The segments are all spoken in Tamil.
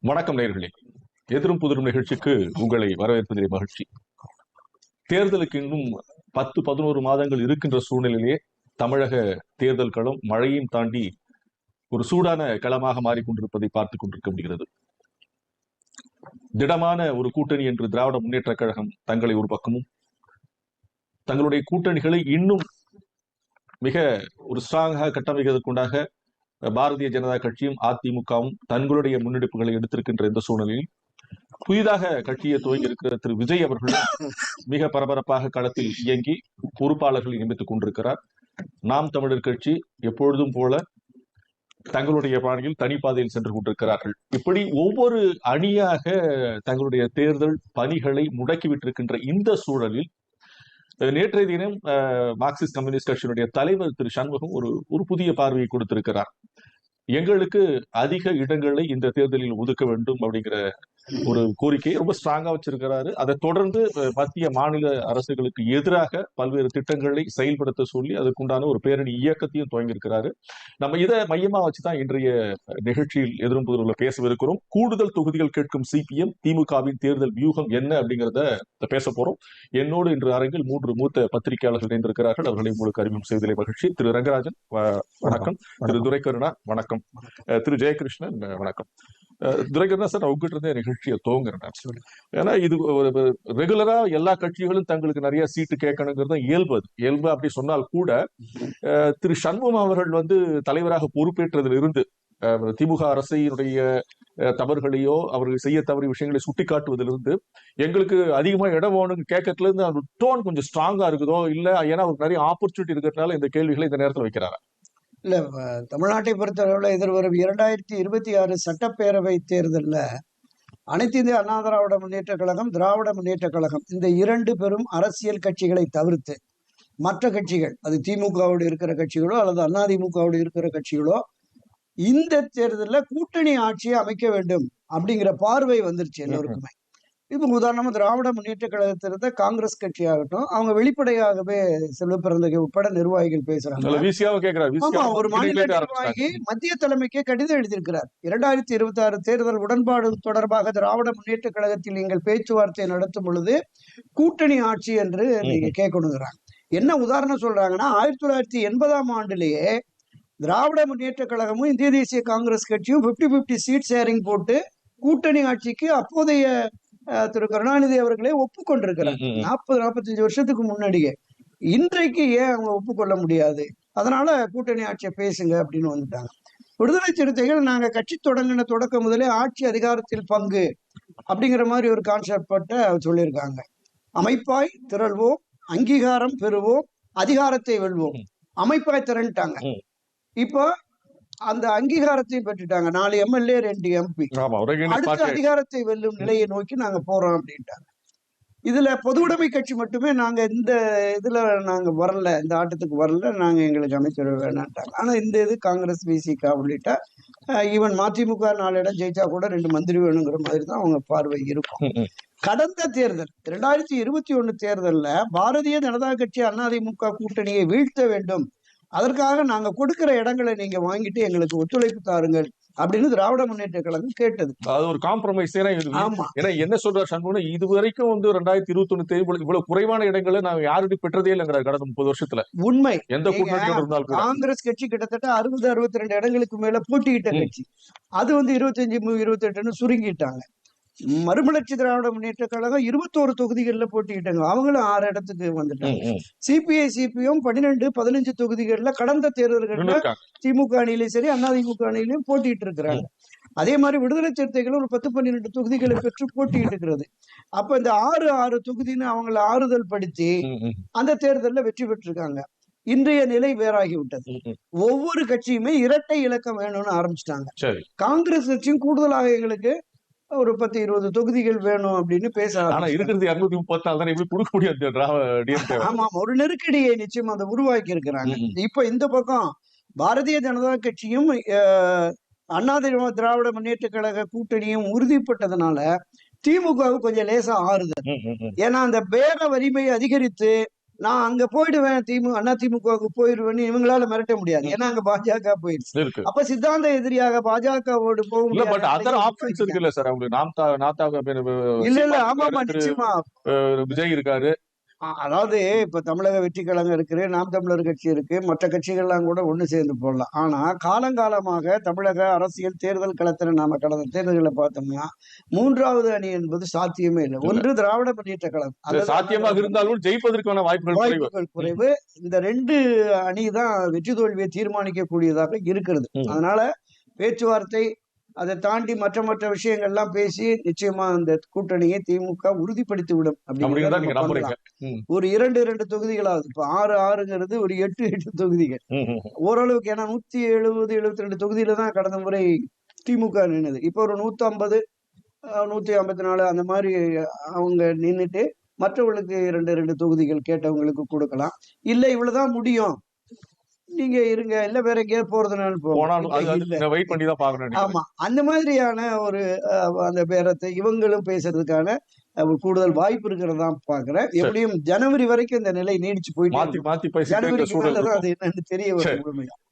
வணக்கம் நேர்களே எதிரும் புதிரும் நிகழ்ச்சிக்கு உங்களை வரவேற்பதிலே மகிழ்ச்சி. தேர்தலுக்கு இன்னும் பத்து பதினோரு மாதங்கள் இருக்கின்ற சூழ்நிலையிலே தமிழக தேர்தல் களம் மழையும் தாண்டி ஒரு சூடான களமாக மாறிக்கொண்டிருப்பதை பார்த்துக் கொண்டிருக்க முடிகிறது. திடமான ஒரு கூட்டணி என்று திராவிட முன்னேற்ற கழகம் தங்களை ஒரு பக்கமும் தங்களுடைய கூட்டணிகளை இன்னும் மிக ஒரு ஸ்ட்ராங்காக கட்டமைக்கிறதுக்குண்டாக பாரதிய ஜனதா கட்சியும் அதிமுகவும் தங்களுடைய முன்னெடுப்புகளை எடுத்திருக்கின்ற இந்த சூழலில் புதிதாக கட்சியை துவங்கி இருக்கிற திரு விஜய் அவர்கள் மிக பரபரப்பாக களத்தில் இயங்கி பொறுப்பாளர்களை நியமித்துக் கொண்டிருக்கிறார். நாம் தமிழர் கட்சி எப்பொழுதும் போல தங்களுடைய பாணியில் தனிப்பாதையில் சென்று கொண்டிருக்கிறார்கள். இப்படி ஒவ்வொரு அணியாக தங்களுடைய தேர்தல் பணிகளை முடக்கிவிட்டிருக்கின்ற இந்த சூழலில் நேற்றைய தினம் அஹ், மார்க்சிஸ்ட் கம்யூனிஸ்ட் கட்சியினுடைய தலைவர் திரு சண்முகம் ஒரு ஒரு புதிய பார்வையை கொடுத்திருக்கிறார். எங்களுக்கு அதிக இடங்களை இந்த தேர்தலில் ஒதுக்க வேண்டும் அப்படிங்கிற ஒரு கோரிக்கையை ரொம்ப ஸ்ட்ராங்கா வச்சிருக்கிறாரு. அதை தொடர்ந்து மத்திய மாநில அரசுகளுக்கு எதிராக பல்வேறு திட்டங்களை செயல்படுத்த சொல்லி அதுக்குண்டான ஒரு பேரணி இயக்கத்தையும் துவங்கியிருக்கிறாரு. நம்ம இதை மையமா வச்சுதான் இன்றைய நிகழ்ச்சியில் எதிரும் புதிரில் பேசவிருக்கிறோம். கூடுதல் தொகுதிகள் கேட்கும் சிபிஎம் திமுகவின் தேர்தல் வியூகம் என்ன அப்படிங்கிறத பேச போறோம். என்னோடு இன்று அரங்கில் மூன்று மூத்த பத்திரிகையாளர்கள் இணைந்திருக்கிறார்கள். அவர்களை உங்களுக்கு அறிமுகம் செய்வதிலே மகிழ்ச்சி. திரு ரங்கராஜன் வணக்கம். திரு துரைக்கருணா வணக்கம். திரு ஜெயகிருஷ்ணன் வணக்கம். துரைக்கருணா சார் உங்ககிட்ட இருந்தே நிகழ்ச்சியை துவங்குறேன். ஏன்னா இது ஒரு ரெகுலரா எல்லா கட்சிகளும் தங்களுக்கு நிறைய சீட்டு கேட்கணுங்கிறது தான் இயல்பு அது. இயல்பு அப்படி சொன்னால் கூட திரு சண்முகம் அவர்கள் வந்து தலைவராக பொறுப்பேற்றதில் இருந்து திமுக அரசினுடைய தவறுகளையோ அவர்கள் செய்ய தவறிய விஷயங்களை சுட்டிக்காட்டுவதிலிருந்து எங்களுக்கு அதிகமா இடம் வேணும்னு கேட்கறதுல இருந்து அந்த டோன் கொஞ்சம் ஸ்ட்ராங்கா இருக்குதோ இல்ல ஏன்னா அவருக்கு நிறைய ஆப்பர்ச்சுனிட்டி இருக்கிறதுனால இந்த கேள்விகளை இந்த நேரத்தில் வைக்கிறாரா? இல்ல தமிழ்நாட்டை பொறுத்தளவுல எதிர்வரும் இரண்டாயிரத்தி இருபத்தி ஆறு சட்டப்பேரவை தேர்தல்ல அனைத்து இந்திய அண்ணா திராவிட முன்னேற்ற கழகம் திராவிட முன்னேற்ற கழகம். இந்த இரண்டு பெரும் அரசியல் கட்சிகளை தவிர்த்து மற்ற கட்சிகள் அது திமுகவோடு இருக்கிற கட்சிகளோ அல்லது அதிமுகவோடு இருக்கிற கட்சிகளோ இந்த தேர்தல்ல கூட்டணி ஆட்சியை அமைக்க வேண்டும் அப்படிங்கிற பார்வை வந்துருச்சு எல்லோருக்குமே. இப்போ உதாரணமா திராவிட முன்னேற்ற கழகத்திலிருந்த காங்கிரஸ் கட்சி ஆகட்டும் அவங்க வெளிப்படையாகவே செல்வப்பிறந்தகை உட்பட நிர்வாகிகள் பேசுறாங்க. ஒரு மாநில நிர்வாகி மத்திய தலைமைக்கு கடிதம் எழுதியிருக்கிறார். இரண்டாயிரத்தி இருபத்தி ஆறு தேர்தல் உடன்பாடு தொடர்பாக திராவிட முன்னேற்ற கழகத்தில் நீங்கள் பேச்சுவார்த்தை நடத்தும் பொழுது கூட்டணி ஆட்சி என்று நீங்க கேட்கணுங்கிறாங்க. என்ன உதாரணம் சொல்றாங்கன்னா ஆயிரத்தி தொள்ளாயிரத்தி எண்பதாம் ஆண்டுலேயே திராவிட முன்னேற்ற கழகமும் இந்திய தேசிய காங்கிரஸ் கட்சியும் 50 50 சீட் ஷேரிங் போட்டு கூட்டணி ஆட்சிக்கு அப்போதைய திரு கருணாநிதி அவர்களே ஒப்புக்கொண்டிருக்கிறார். நாற்பது நாற்பத்தஞ்சு வருஷத்துக்கு முன்னாடியே. இன்றைக்கு ஏன் அவங்க ஒப்புக்கொள்ள முடியாது? அதனால கூட்டணி ஆட்சியை பேசுங்க அப்படின்னு வந்துட்டாங்க. விடுதலை சிறுத்தைகள் நாங்க கட்சி தொடங்கின தொடக்க முதலே ஆட்சி அதிகாரத்தில் பங்கு அப்படிங்கிற மாதிரி ஒரு கான்செப்ட் பட்ட சொல்லியிருக்காங்க. அமைப்பாய் திரள்வோம் அங்கீகாரம் பெறுவோம் அதிகாரத்தை வெல்வோம். அமைப்பாய் திரண்டுட்டாங்க. ம். இப்போ அந்த அங்கீகாரத்தையும் பெற்றுட்டாங்க. நாலு எம்எல்ஏ ரெண்டு எம்பி அடுத்த அதிகாரத்தை வெல்லும் நிலையை நோக்கி நாங்க போறோம் அப்படின்ட்டாங்க. இதுல பொது உடைமை கட்சி மட்டுமே நாங்க இந்த இதுல நாங்க வரல இந்த ஆட்டத்துக்கு வரல நாங்க எங்களுக்கு அமைச்சர் வேணான்ட்டாங்க. ஆனா இந்த இது காங்கிரஸ் விசிகா உள்ளிட்ட ஈவன் மதிமுக நாலு இடம் ஜெயிச்சா கூட ரெண்டு மந்திரி வேணுங்கிற மாதிரி தான் அவங்க பார்வை இருக்கும். கடந்த தேர்தல் இரண்டாயிரத்தி இருபத்தி ஒண்ணு தேர்தல்ல பாரதிய ஜனதா கட்சி அதிமுக கூட்டணியை வீழ்த்த வேண்டும். அதற்காக நாங்க கொடுக்கிற இடங்களை நீங்க வாங்கிட்டு எங்களுக்கு ஒத்துழைப்பு தாருங்கள் அப்படின்னு திராவிட முன்னேற்ற கழகம் கேட்டது. அது ஒரு காம்ப்ரமைஸ் ஆமா. ஏன்னா என்ன சொல்றார் சண்முகம் இது வரைக்கும் வந்து ரெண்டாயிரத்தி இருபத்தி ஒண்ணு தேர்தல் இவ்வளவு குறைவான இடங்களை நாங்க யாருடைய பெற்றதே இல்லைங்கிறார் கடந்த முப்பது வருஷத்துல. உண்மை. எந்த நீங்க கூட்டணியோட இருந்தாலும் கூட. காங்கிரஸ் கட்சி கிட்டத்தட்ட அறுபது அறுபத்தி ரெண்டு இடங்களுக்கு மேல போட்டியிட்ட. கட்சி. அது வந்து இருபத்தஞ்சு இருபத்தி எட்டுன்னு சுருங்கிட்டாங்க. மறுமலர்ச்சி திராவிட முன்னேற்ற கழகம் இருபத்தோரு தொகுதிகள்ல போட்டியிட்டாங்க. அவங்களும் ஆறு இடத்துக்கு வந்துட்டாங்க. சிபிஐ சிபிஎம் பன்னிரெண்டு பதினஞ்சு தொகுதிகள்ல கடந்த தேர்தல்கள்ல இருக்காங்க. திமுக அணியிலையும் சரி அதிமுக அணியிலையும் போட்டிட்டு இருக்கிறாங்க. அதே மாதிரி விடுதலை சிறுத்தைகளும் ஒரு பத்து பன்னிரெண்டு தொகுதிகளை பெற்று போட்டிட்டு இருக்கிறது. அப்ப இந்த ஆறு ஆறு தொகுதின்னு அவங்கள ஆறுதல் படுத்தி அந்த தேர்தல்ல வெற்றி பெற்றிருக்காங்க. இன்றைய நிலை வேறாகி விட்டது ம், ம். ஒவ்வொரு கட்சியுமே இரட்டை இலக்கம் வேணும்னு ஆரம்பிச்சிட்டாங்க. காங்கிரஸ் கட்சியும் கூடுதலாக எங்களுக்கு ஒரு பத்து இருபது தொகுதிகள் வேணும் அப்படின்னு பேச ஆனா. இருக்கிறது இருநூத்தி முப்பத்தி நாலு தானே? எப்படி கொடுக்க முடியாது ஆமா ஒரு நெருக்கடியை நிச்சயம் அதை உருவாக்கி இருக்கிறாங்க. இப்ப இந்த பக்கம் பாரதிய ஜனதா கட்சியும் அண்ணா திரா- திராவிட முன்னேற்ற கழக கூட்டணியும் உறுதிப்பட்டதுனால திமுகவுக்கு கொஞ்சம் லேசா ஆறுதல். ஏன்னா அந்த பேர வலிமை அதிகரித்து நான் அங்க போயிடுவேன் திமுக அண்ணா திமுகவுக்கு போயிடுவேன்னு இவங்களால மிரட்ட முடியாது. ஏன்னா அங்க பாஜக போயிடுச்சு இருக்கு. அப்ப சித்தாந்த எதிரியாக பாஜகவோடு போக முடியாது. இல்ல இல்ல ஆமா ஆமா நிச்சயமா. விஜய் இருக்காரு. அதாவது இப்ப தமிழக வெற்றி கழகம் இருக்கு நாம் தமிழர் கட்சி இருக்கு மற்ற கட்சிகள்லாம் கூட ஒண்ணு சேர்ந்து போடலாம். ஆனா காலங்காலமாக தமிழக அரசியல் தேர்தல் களத்துல நாம கடந்த தேர்தல்களை பார்த்தோம்னா மூன்றாவது அணி என்பது சாத்தியமே இல்லை. ஒன்று திராவிட முன்னேற்ற கழகம். அல்லது சாத்தியமாக இருந்தாலும் ஜெயிப்பதற்கான வாய்ப்புகள் குறைவு. வாய்ப்புகள் குறைவு. இந்த ரெண்டு அணி தான் வெற்றி தோல்வியை தீர்மானிக்கக்கூடியதாக இருக்கிறது. அதனால பேச்சுவார்த்தை அதை தாண்டி மற்ற மற்ற விஷயங்கள்லாம் பேசி நிச்சயமா அந்த கூட்டணியை திமுக உறுதிப்படுத்தி விடும் அப்படின்னு ஒரு இரண்டு இரண்டு தொகுதிகளாவது. இப்ப ஆறு ஆறுங்கிறது ஒரு எட்டு எட்டு தொகுதிகள். ஓரளவுக்கு ஏன்னா நூத்தி எழுபது எழுபத்தி ரெண்டு தொகுதியில தான் கடந்த முறை திமுக நின்னுது. இப்போ ஒரு நூத்தி ஐம்பது நூத்தி ஐம்பத்தி நாலு அந்த மாதிரி அவங்க நின்னுட்டு மற்றவங்களுக்கு இரண்டு ரெண்டு தொகுதிகள் கேட்டவங்களுக்கு கொடுக்கலாம். இல்ல இவ்வளவுதான் முடியும். நீங்க இருங்க. இல்ல வேற எங்கேயாவது அது வெயிட் பண்ணி தான் பாக்கணும். ஆமா. அந்த மாதிரியான ஒரு அந்த பேரத்தை இவங்களும் பேசுறதுக்கான கூடுதல் வாய்ப்பு இருக்கிறதா பாக்குறேன் எப்படியும் ஜனவரி வரைக்கும் இந்த நிலை நீடிச்சு போயிட்டு மாத்தி. அது என்னன்னு தெரிய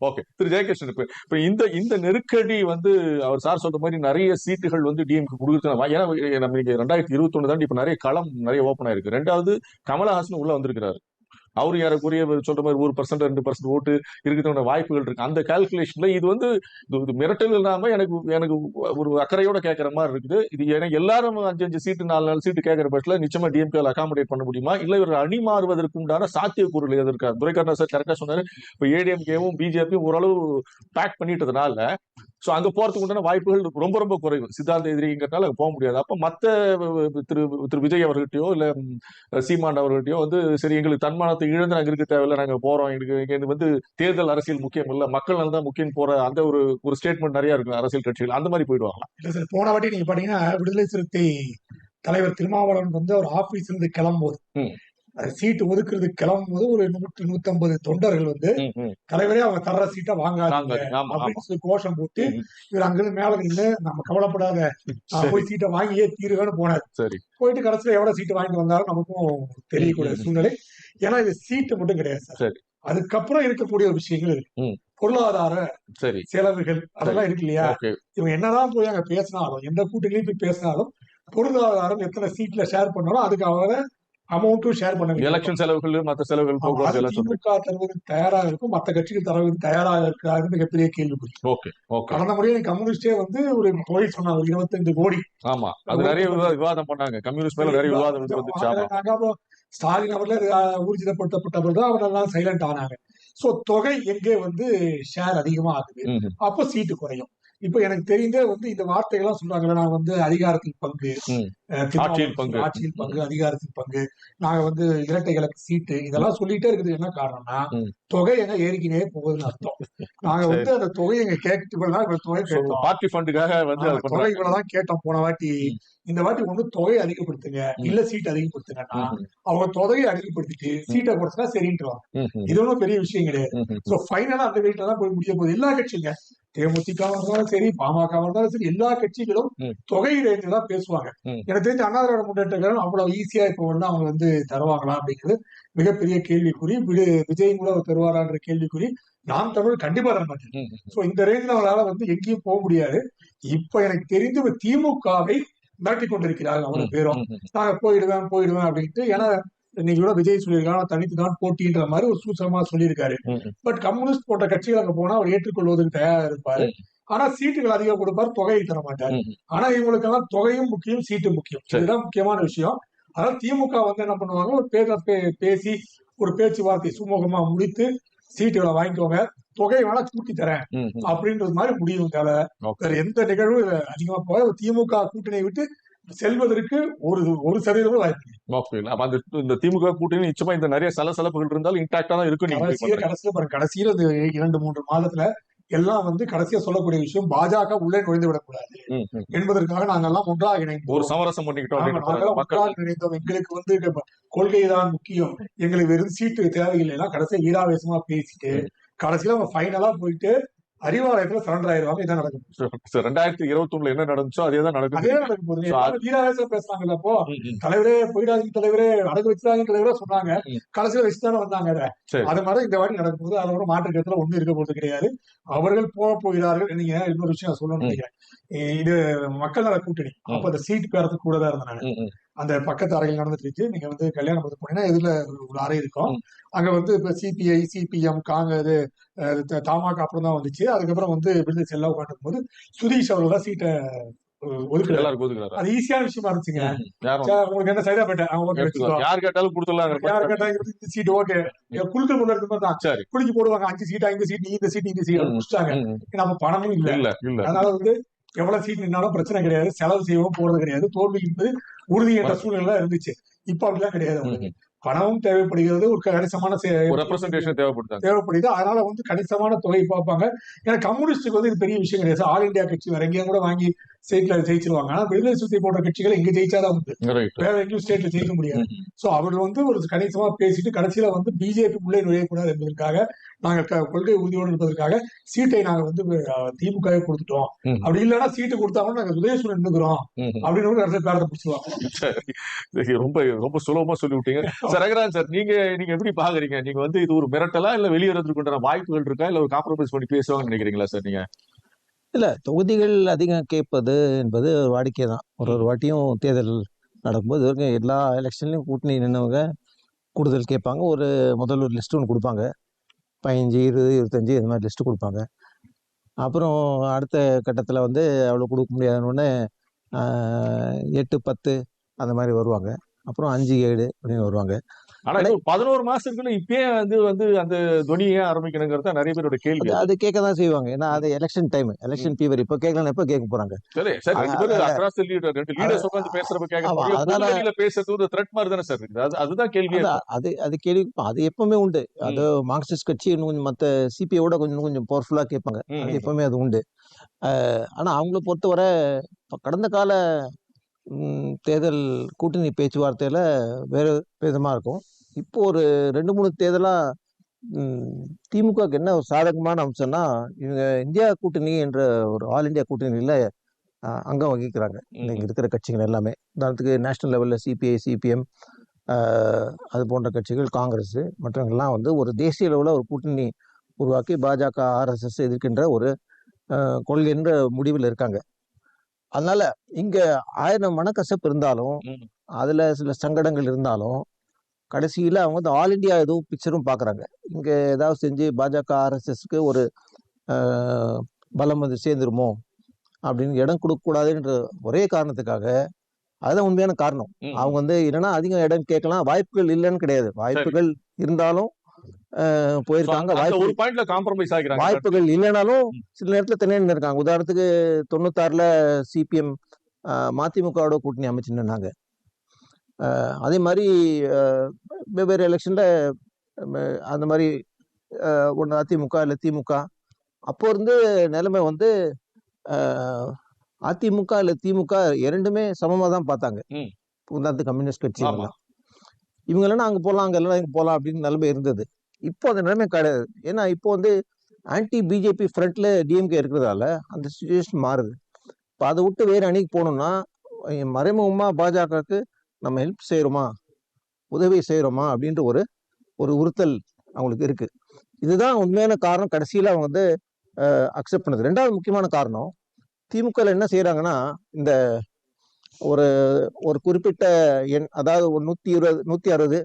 ஓகே. திரு ஜெயகிருஷ்ணன் இப்ப இந்த இந்த நெருக்கடி வந்து அவர் சார் சொல்ற மாதிரி நிறைய சீட்டுகள் வந்து டிஎம்கே கொடுக்குறது ஏன்னா நம்ம இங்க ரெண்டாயிரத்தி இருபத்தி ஒண்ணு தாண்டி இப்ப நிறைய களம் நிறைய ஓப்பன் ஆயிருக்கு. ரெண்டாவது கமலஹாசன் உள்ள வந்திருக்கிறாரு. அவரு யாரக்குரிய சொல்ற மாதிரி ஒரு பர்சன்ட் ரெண்டு பர்சன்ட் ஓட்டு இருக்கிற வாய்ப்புகள் இருக்கு. அந்த கால்குலேஷன்ல இது வந்து இது மிரட்டல் இல்லாம எனக்கு எனக்கு ஒரு அக்கறையோட கேட்கற மாதிரி இருக்குது. இது ஏன்னா எல்லாரும் அஞ்சு அஞ்சு சீட்டு நாலு நாலு சீட்டு கேட்கற பட்சத்தில் நிச்சயமா டிஎம்கே அகாமடேட் பண்ண முடியுமா? இல்ல இவர் அணி மாறுவதற்கு உண்டான சாத்தியக்கூறுகள் எது இருக்கா? துரைக்கண்ணா சார் கரெக்டா சொன்னாரு. இப்ப ஏடிஎம்கேவும் பிஜேபியும் ஓரளவு பேக் பண்ணிட்டதுனால சோ அங்க போறதுக்கு உண்டான வாய்ப்புகள் ரொம்ப ரொம்ப குறைவு. சித்தாந்த எதிரிங்கிறதுனால அங்க போக முடியாது. அப்ப மத்த அஹ், திரு திரு விஜய் அவர்கிட்டயோ இல்ல சீமான் அவர்கிட்டயோ வந்து சரி எங்களுக்கு தன்மானத்தை இழந்து நாங்க இருக்க தேவையில்ல நாங்க போறோம். எங்களுக்கு இங்க வந்து தேர்தல் அரசியல் முக்கியம் இல்ல. மக்கள் தான் முக்கியம் போற அந்த ஒரு ஒரு ஸ்டேட்மெண்ட் நிறைய இருக்கு அரசியல் கட்சிகள். அந்த மாதிரி போயிடுவாங்க இல்ல சார் போன வாட்டி நீங்க பாத்தீங்கன்னா விடுதலை சிறுத்தை தலைவர் திருமாவளவன் வந்து அவர் ஆபீஸ்ல இருந்து கிளம்பும்போது சீட்டு ஒதுக்குறதுக்கு கிளம்பும்போது ஒரு நூற்று நூத்தம்பது தொண்டர்கள் வந்து தலைவரே அவங்க தர்ற சீட்டை வாங்காதீங்க. அப்படின்னு சொல்லி கோஷம் போட்டு. இவர் அங்கிருந்து மேல நின்று நம்ம கவலைப்படாத போய் சீட்டை வாங்கியே தீருவேன்னு போனார். சரி. போயிட்டு கடைசியில எவ்வளவு சீட்டு வாங்கிட்டு வந்தாலும் நமக்கும் தெரியக்கூடிய. சூழ்நிலை. ஏன்னா இது சீட்டு மட்டும் கிடையாது சார். அதுக்கப்புறம் இருக்கக்கூடிய ஒரு விஷயங்கள் இருக்கு. பொருளாதார சரி. செலவுகள் அதெல்லாம் இருக்கு இல்லையா? இவங்க என்னதான் போய் அங்க பேசினாலும் எந்த கூட்டணியும் போய் பேசினாலும் பொருளாதாரம் எத்தனை சீட்ல ஷேர் பண்ணாலும் அதுக்கு அவங்க அமௌண்ட்டும் ஷேர் பண்ண வேண்டியது. எலெக்ஷன் செலவுகள் மத்த செலவுகள் திமுக தருவதற்கு தயாராக இருக்கும் மத்த கட்சிகள் தருவதற்கு தயாராக இருக்காது மிகப்பெரிய கேள்விக்குறி. Okay okay. கடந்த முறையே கம்யூனிஸ்டே வந்து ஒரு தொகை சொன்னாங்க இருபத்தஞ்சு கோடி. ஆமா அது நிறைய விவா- விவாதம் பண்ணாங்க. கம்யூனிஸ்ட் மேல நிறைய விவாதம் வந்து ஸ்டாலின் அவர்கள் அஹ், ஊர்ஜிதப்படுத்தப்பட்ட தான் அவரெல்லாம் சைலண்ட் ஆனாங்க. சோ தொகை எங்கே வந்து ஷேர் அதிகமா ஆகுது. அப்போ சீட்டு குறையும். இப்போ எனக்கு தெரிந்தே வந்து இந்த வார்த்தைகள்லாம் சொல்றாங்கல்ல நான் வந்து அதிகாரத்தில் பங்கு. ஆட்சியில் பங்கு. ஆட்சியில் பங்கு அதிகாரத்தில் பங்கு நாங்க வந்து இரட்டைகளுக்கு சீட்டு இதெல்லாம் சொல்லிட்டே இருக்குது என்ன காரணம்னா. தொகை எங்க ஏறிக்கினே போகுதுன்னு அர்த்தம் நாங்க வந்து அந்த தொகையை எங்க கேட்டு தொகை கேட்டோம் பார்ட்டி ஃபண்டுக்காக வந்து தொகை இவ்வளவுதான் கேட்டோம் போன வாட்டி. இந்த வாட்டி ஒண்ணு தொகையை அதிகப்படுத்துங்க. இல்ல சீட் அதிகப்படுத்துங்கன்னா அவங்க தொகையை அதிகப்படுத்திட்டு சீட்டை கொடுத்தா சரின்ட்டுருவாங்க ம், ம், இது ஒன்றும் பெரிய விஷயம் கிடையாது. சோ ஃபைனலா அந்த வீட்டுல தான் போய் முடிய போகுது எல்லா கட்சிங்க தேமுதிக இருந்தாலும் சரி பாமக இருந்தாலும் சரி எல்லா கட்சிகளும். தொகை ரேஞ்சு தான் பேசுவாங்க. எனக்கு தெரிஞ்ச அண்ணா திராவிட முன்னேற்ற கழகம் அவ்வளவு ஈஸியா இப்போ வந்து அவங்க வந்து தருவாங்களா அப்படிங்கிறது மிகப்பெரிய கேள்விக்குறி. விடு- விஜய் கூட அவர் தருவாரான்ற கேள்விக்குறி நாம் தமிழ் கண்டிப்பா தர மாட்டேன். சோ இந்த ரேஞ்சில் அவங்களால வந்து எங்கேயும் போக முடியாது. இப்ப எனக்கு தெரிந்து திமுகவை மிரட்டி கொண்டிருக்கிறார்கள் அவங்க பேரும். நாங்க போயிடுவேன் போயிடுவேன் அப்படின்ட்டு ஏன்னா இன்னைக்கு கூட விஜய் சொல்லியிருக்காங்க தனித்து தான் போட்டின்ற மாதிரி ஒரு சூசகமா சொல்லியிருக்காரு. பட் கம்யூனிஸ்ட் போன்ற கட்சிகள் அங்க போனா அவர் ஏற்றுக்கொள்வதற்கு தயாரா இருப்பாரு. ஆனா சீட்டுகள் அதிகம் கொடுப்பார் தொகையை தர மாட்டார். ஆனா இவங்களுக்கெல்லாம் தொகையும் முக்கியம் சீட்டும் முக்கியம். இதுதான் முக்கியமான விஷயம் அதனால திமுக வந்து என்ன பண்ணுவாங்க ஒரு பேர பேசி ஒரு பேச்சுவார்த்தை சுமூகமா முடித்து சீட்டுகளை வாங்கிக்கோங்க தொகை வேணா கூட்டி தரேன். அப்படின்றது மாதிரி முடியும் தவிர. வேற எந்த நிகழ்வும் இதுல அதிகமா போக திமுக கூட்டணியை விட்டு செல்வதற்கு ஒரு ஒரு சதவீதம் வாய்ப்பு அந்த இந்த திமுக கூட்டணி நிச்சயமா இந்த நிறைய சலசலப்புகள் இருந்தாலும் இன்டாக்டா தான் இருக்கும் கடைசியில இரண்டு மூன்று மாதத்துல எல்லாம் வந்து கடைசியா சொல்லக்கூடிய விஷயம் பாஜக உள்ளே நுழைந்து விடக்கூடாது. என்பதற்காக நாங்கள் எல்லாம் ஒன்றாக ஒரு இணைந்தோம் சமரசம் பண்ணிக்கிட்டோம் ஒன்றாக இணைந்தோம். எங்களுக்கு வந்து இப்ப கொள்கை தான் முக்கியம். எங்களுக்கு வெறும் சீட்டு தேவையில்லைன்னா கடைசியா வீராவேசமா பேசிட்டு கடைசியில அவங்க ஃபைனலா போயிட்டு அறிவாலயத்துல சரண்டர் ஆயிருவாங்க இதான் நடக்கும் ரெண்டாயிரத்தி இருபத்தி ஒண்ணுல என்ன நடந்துச்சோ அதே தான் அதே நடக்குது தான் நடக்கும் போது வீராவேசம் பேசுனாங்கல்ல அப்போ. தலைவரே போயிடாதீங்க தலைவரே அடகு வச்சிடாதீங்க தலைவரே சொன்னாங்க. கடைசியில வச்சுதானே வந்தாங்க அதை. அது மாதிரி இந்த வாட்டி நடக்கும்போது அதோட மாற்று கருத்துல ஒண்ணும் இருக்க போறது கிடையாது அவர்கள் போக போகிறார்கள் நீங்க இன்னொரு விஷயம் நான் சொல்லணும்னு ம். நினைக்கிறேன் இது மக்கள் நல கூட்டணி அப்ப அந்த சீட் பேரத்துக்கு கூட தான் இருந்தாங்க. அந்த பக்கத்து அறையில் நடந்துட்டு இருக்கு. நீங்க வந்து கல்யாணம் பண்ணி போனீங்கன்னா எதுல ஒரு அறை இருக்கும். அங்க வந்து இப்ப சிபிஐ சிபிஎம் காங்க இது அஹ், த- தமாக அப்புறம் தான் வந்துச்சு. அதுக்கப்புறம் வந்து விடுதலை செல்ல உட்காந்துக்கும் போது சுதீஷ் அவர்கள் தான் சீட்டை அது ஈஸியான விஷயமா இருந்துச்சுங்க. உங்களுக்கு என்ன எடுத்துக்கலாம். வச்சுக்கோ. யார் கேட்டாலும் கொடுத்துடலாம் யார் இந்த சீட் ஓகே குழுக்கள் கொண்டு எடுத்து தான் சரி. குலுக்கி போடுவாங்க. அஞ்சு சீட்டா இந்த சீட் இந்த சீட் இந்த சீட். முடிச்சிட்டாங்க. நம்ம பணமும் இல்ல. அதனால வந்து எவ்வளவு சீட் நின்னாலும் பிரச்சனை கிடையாது. செலவு செய்யவும் போறது கிடையாது. தோல்வி என்பது உறுதி என்ற சூழ்நிலை இருந்துச்சு. இப்ப அப்படிலாம் கிடையாது அவங்களுக்கு. பணமும் தேவைப்படுகிறது. ஒரு கணிசமான தேவைப்படுது. அதனால வந்து கணிசமான தொகை பார்ப்பாங்க. ஏன்னா கம்யூனிஸ்டுக்கு வந்து இது பெரிய விஷயம் கிடையாது. ஆல் இந்தியா கட்சி வேற எங்கேயும் கூட வாங்கி ஸ்டேட்ல ஜெயிச்சிருவாங்க. ஆனா விடுதலை சிறுத்தை போன்ற கட்சிகள் இங்க ஜெயிச்சாதான் உண்டு. வேற எங்கேயும் ஸ்டேட்ல ஜெயிக்க முடியாது. சோ அவர்கள் வந்து ஒரு கணிசமா பேசிட்டு கடைசியில வந்து பிஜேபி உள்ளே நுழையக்கூடாது என்பதற்காக நாங்கள் கொள்கை உறுதியோடு இருப்பதற்காக சீட்டை நாங்க வந்து திமுக கொடுத்துட்டோம். அப்படி இல்லைன்னா சீட்டு கொடுத்தாங்கன்னா நாங்க உதயசூரன் நின்னுக்கிறோம். அப்படின்னு இடத்துல பேரத்தை பிடிச்சிருவாங்க. சரி. ரொம்ப ரொம்ப சுலபமா சொல்லி விட்டீங்க சார் ரங்கராஜ் சார் நீங்க நீங்க எப்படி பாக்குறீங்க? நீங்க வந்து இது ஒரு மிரட்டலா இல்ல வெளியேறதுக்கு வாய்ப்புகள் இருக்கா? இல்ல ஒரு காம்ப்ரமைஸ் பண்ணி பேசுவாங்கன்னு நினைக்கிறீங்களா சார் நீங்க? இல்லை தொகுதிகள் அதிகம் கேட்பது என்பது ஒரு வாடிக்கை தான் ஒரு ஒரு வாட்டியும் தேர்தல் நடக்கும்போது இது வரைக்கும் எல்லா எலெக்ஷன்லையும் கூட்டணி நின்றவங்க கூடுதல் கேட்பாங்க. ஒரு முதல் ஒரு லிஸ்ட் ஒன்று கொடுப்பாங்க. பதினஞ்சு இருபது இருபத்தஞ்சு இந்த மாதிரி லிஸ்ட்டு கொடுப்பாங்க. அப்புறம் அடுத்த கட்டத்தில் வந்து அவ்வளோ கொடுக்க முடியாதுன்னு எட்டு பத்து அந்த மாதிரி வருவாங்க. அப்புறம் அஞ்சு ஏழு அப்படின்னு வருவாங்க. ஆனா பதினோரு மாசத்துக்குள்ள இப்பயே வந்து வந்து அந்த துணியை ஆரம்பிக்கணுங்கிறது நிறைய பேரோட கேள்வி அது கேட்க தான் செய்வாங்க. ஏன்னா அது எலெக்ஷன் டைம் எலெக்ஷன் ஃபீவர் இப்போ கேட்கலாம் எப்போ கேட்க போகிறாங்க சரி சார். அக்ராஸ் லீடர் ரெண்டு லீடர்ஸ் உட்காந்து பேசுறப்ப கேட்க பேசுறது ஒரு த்ரெட் மாதிரி தானே சார் அது அதுதான் கேள்வியே அது அது கேள்வி அது எப்பவுமே உண்டு. அது மார்க்சிஸ்ட் கட்சி இன்னும் கொஞ்சம் மற்ற சிபிஐயோட கொஞ்சம் கொஞ்சம் பவர்ஃபுல்லா கேட்பாங்க. அது. எப்பவுமே அது உண்டு. ஆனா அவங்கள பொறுத்தவரை கடந்த கால தேர்தல் கூட்டணி பேச்சுவார்த்தையில வேறு விதமா இருக்கும். இப்போ ஒரு ரெண்டு மூணு தேர்தலா ம், திமுகவுக்கு என்ன ஒரு சாதகமான அம்சம்னா இவங்க இந்தியா கூட்டணி என்ற ஒரு ஆல் இந்தியா கூட்டணியில அங்கம் வகிக்கிறாங்க. இன்னைக்கு இருக்கிற கட்சிகள் எல்லாமே. உதாரணத்துக்கு நேஷனல் லெவலில் சிபிஐ சிபிஎம் அது போன்ற கட்சிகள் காங்கிரஸ் மற்றவங்கெல்லாம் வந்து ஒரு தேசிய அளவில் ஒரு கூட்டணி உருவாக்கி பாஜக ஆர்எஸ்எஸ் எதிர்க்கின்ற ஒரு அஹ், கொள்கை என்ற முடிவில் இருக்காங்க. அதனால இங்க ஆயிரம் மனக்கசப்பு இருந்தாலும். அதுல சில சங்கடங்கள் இருந்தாலும் கடைசியில அவங்க வந்து ஆல் இந்தியா எதுவும் பிக்சரும் பாக்குறாங்க. இங்க ஏதாவது செஞ்சு பாஜக ஆர்எஸ்எஸ்க்கு ஒரு பலம் வந்து சேர்ந்துருமோ? அப்படின்னு இடம் கொடுக்க கூடாதுன்ற ஒரே காரணத்துக்காக அதுதான் உண்மையான காரணம். அவங்க வந்து இல்லைன்னா அதிகம் இடம் கேட்கலாம் வாய்ப்புகள் இல்லைன்னு கிடையாது. வாய்ப்புகள் இருந்தாலும் போயிருக்காங்க வாய்ப்பு ஒரு பாயிண்ட்ல காம்ப்ரமைஸ் ஆகிறாங்க. வாய்ப்புகள் இல்லைனாலும். சில நேரத்துல தனியாக இருக்காங்க உதாரணத்துக்கு தொண்ணூத்தாறுல சிபிஎம் மதிமுகவோட கூட்டணி அமைச்சு நின்னாங்க. அஹ், அதே மாதிரி வெவ்வேறு எலெக்ஷன்ல அந்த மாதிரி ஒன்று அதிமுக இல்லை திமுக. அப்போ இருந்து நிலைமை வந்து அதிமுக இல்லை திமுக இரண்டுமே சமமாக தான் பார்த்தாங்க. ம். உதாரணத்துக்கு கம்யூனிஸ்ட் கட்சி ஆமா. எல்லாம் இவங்க இல்லைன்னா அங்கே போகலாம் அங்கே இல்லைன்னா இங்கே போகலாம் அப்படின்னு நிலைமை இருந்தது. இப்போ அந்த நிலைமை கிடையாது. ஏன்னா இப்போ வந்து ஆன்டி பிஜேபி ஃப்ரண்ட்ல டிஎம்கே இருக்கிறதால அந்த சுச்சுவேஷன் மாறுது. இப்போ அதை விட்டு வேறு அணிக்கு போகணும்னா அஹ் மறைமுகமா பாஜகவுக்கு நம்ம ஹெல்ப் செய்கிறோமா உதவி செய்கிறோமா அப்படின்ற ஒரு ஒரு உறுத்தல் அவங்களுக்கு இருக்கு. இதுதான் உண்மையான காரணம். கடைசியில் அவங்க வந்து அக்செப்ட் பண்ணது. ரெண்டாவது முக்கியமான காரணம் திமுகவில் என்ன செய்கிறாங்கன்னா இந்த ஒரு ஒரு குறிப்பிட்ட எண் அதாவது ஒரு நூற்றி இருபது நூற்றி அறுபது